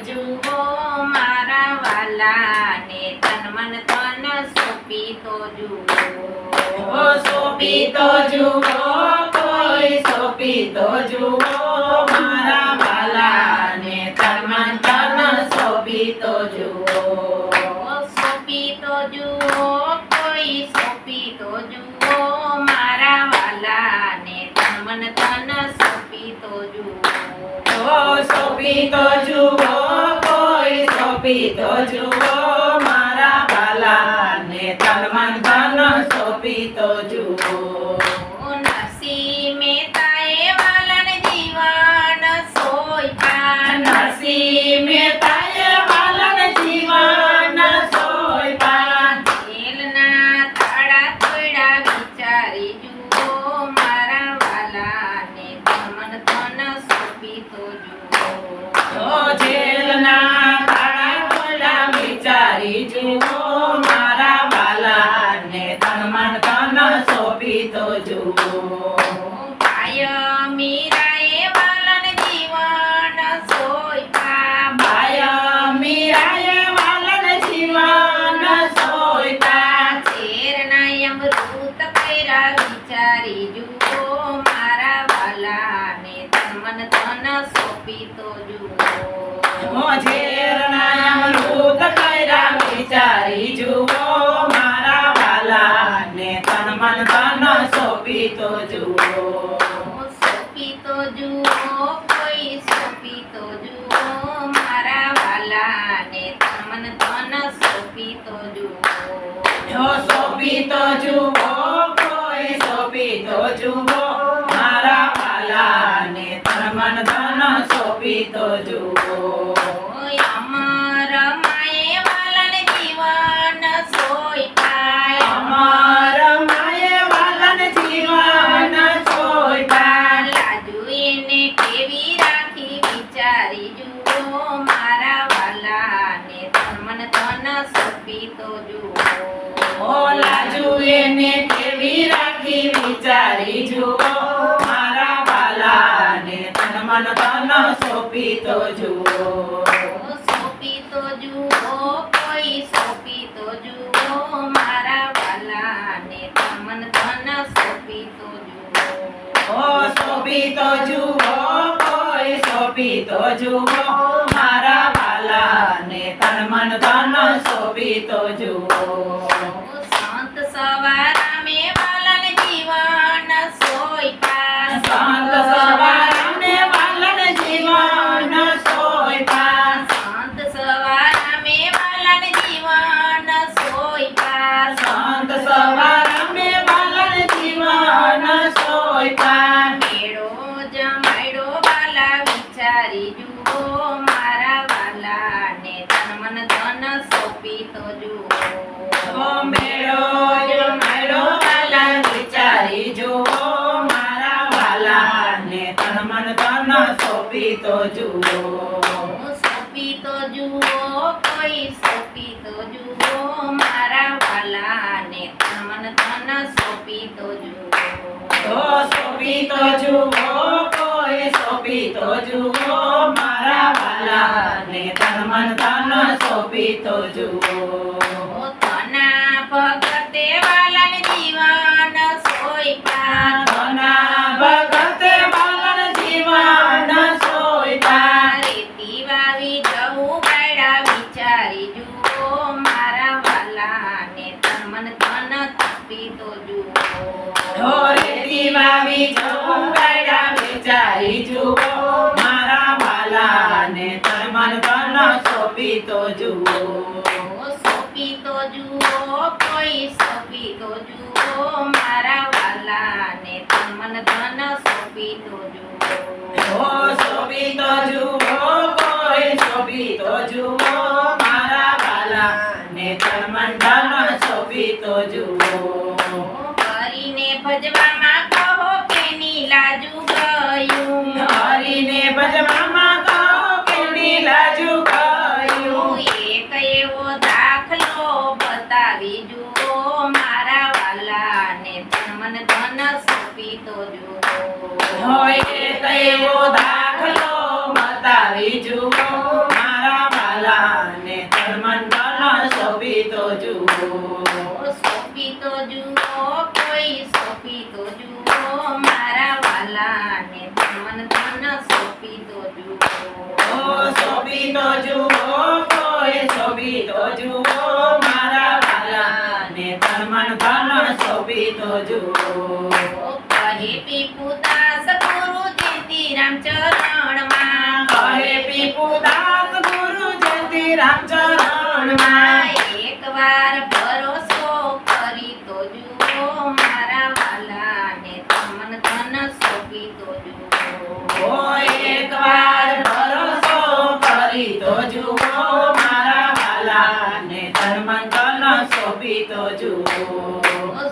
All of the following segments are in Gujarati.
જુઓ મારા વાલાને તન મન તન સોંપી તો જુઓ સોપી તો જુઓ કોઈ સોપી તો જુઓ મારા તન તન સોપી જુઓ, સોંપી જુઓ, કોઈ સોંપી તો જુઓ, મારા વાલાને તન મન તન સોંપી તો જુઓ. સોપી તો જુઓ, કોઈ સોપી તો જુઓ જેલના તાળા ખોલ્યા વિચારી જુઓ મારા વાલાને તન મન તન સોંપી તો જુઓ. તો જુઓ. સોંપી તો જુઓ કોઈ સોંપી તો જુઓ મારા વાલાને તમન તન સોંપી તો જુઓ. જો સોંપી તો જુઓ કોઈ સોંપી તો જુઓ મારા વાલાને તન મન તો જુઓ અમર જુઓ સોંપી તો જુઓ, કોઈ સોંપી તો જુઓ, મારા વાલાને તન મન તન તો જુઓ ઓ તો જુઓ કોઈ સોંપી તો જુઓ. મારા વાલાને તન મન ધન સોંપી તો જુઓ સંત સવારામે વાલન ધન સોંપી તો જુઓ મેળો જમાડો વાલા વિચારી જુઓ મારા વાલાને તન મન ધન સોંપી તો જુઓ. સોંપી તો જુઓ કોઈ સોંપી તો જુઓ. મારા વાલાને તન મન ધન સોંપી તો જુઓ. સોંપી તો જુઓ કોઈ સોંપી તો જુઓ મારા વાલા ને ધર્મન ધન સોંપી તો જુઓ. તના ભગતે વાલન જીવન સોયપા ધના ભગતે વાલન જીવન સોયતા રેતી વાવી જવું ગાયડા વિચારી જુઓ મારા વાલાને ને મન ધન તપી તો જુઓ. ઢોરે દીવાવી સોંપી તો જુઓ. સોંપી તો જુઓ, કોઈ સોંપી તો જુઓ, મારા વાલાને તન ધન સોંપી તો જુઓ ઓ સોંપી તો જુઓ કોઈ સોંપી તો જુઓ મારા વાલાને તન મન ધન સોંપી તો જુઓ કરીને ભજવામાં કહો કે નીલાજુ ગયું હરીને ભજવામાં કહો કે નીલાજુ ગયું એક જુઓ હોય તેવો દાખલો બતાવી જુઓ. મારા બાલાને ધર્મન ધન સોંપી તો જુઓ. સોંપી તો જુઓ કોઈ સોંપી તો જુઓ. મારા વાલાને ધન ધન સોંપી તો જુઓ. ઓ તો જુઓ કોઈ સોંપી તો જુઓ. મારા વાલાને તન ધન સોંપી તો જુઓ. પીપુદાસ ગુરુ ભરોસો કરી તો જુઓ મારા વાલાને તમન ધન સોંપી તો જુઓ. એકવાર ભરોસો કરી તો જુઓ મારા વાલાને ધર્મ ધન સોંપી તો જુઓ.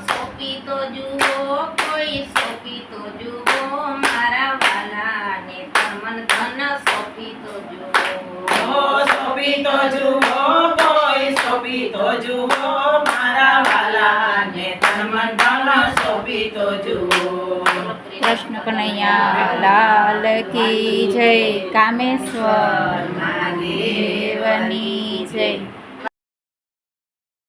સોંપી તો જુઓ કોઈ સોપી તો જુઓ મારા વાલાને તમન ધન સોંપી તો જુઓ ઓ સોંપી તો જુઓ કોઈ સોંપી તો જુઓ મારા વાલાને મન ધન સોંપી તો જુઓ. કૃષ્ણ કનૈયા, લાલ કી જય, કામેશ્વર, મહાદેવની દેવની જય.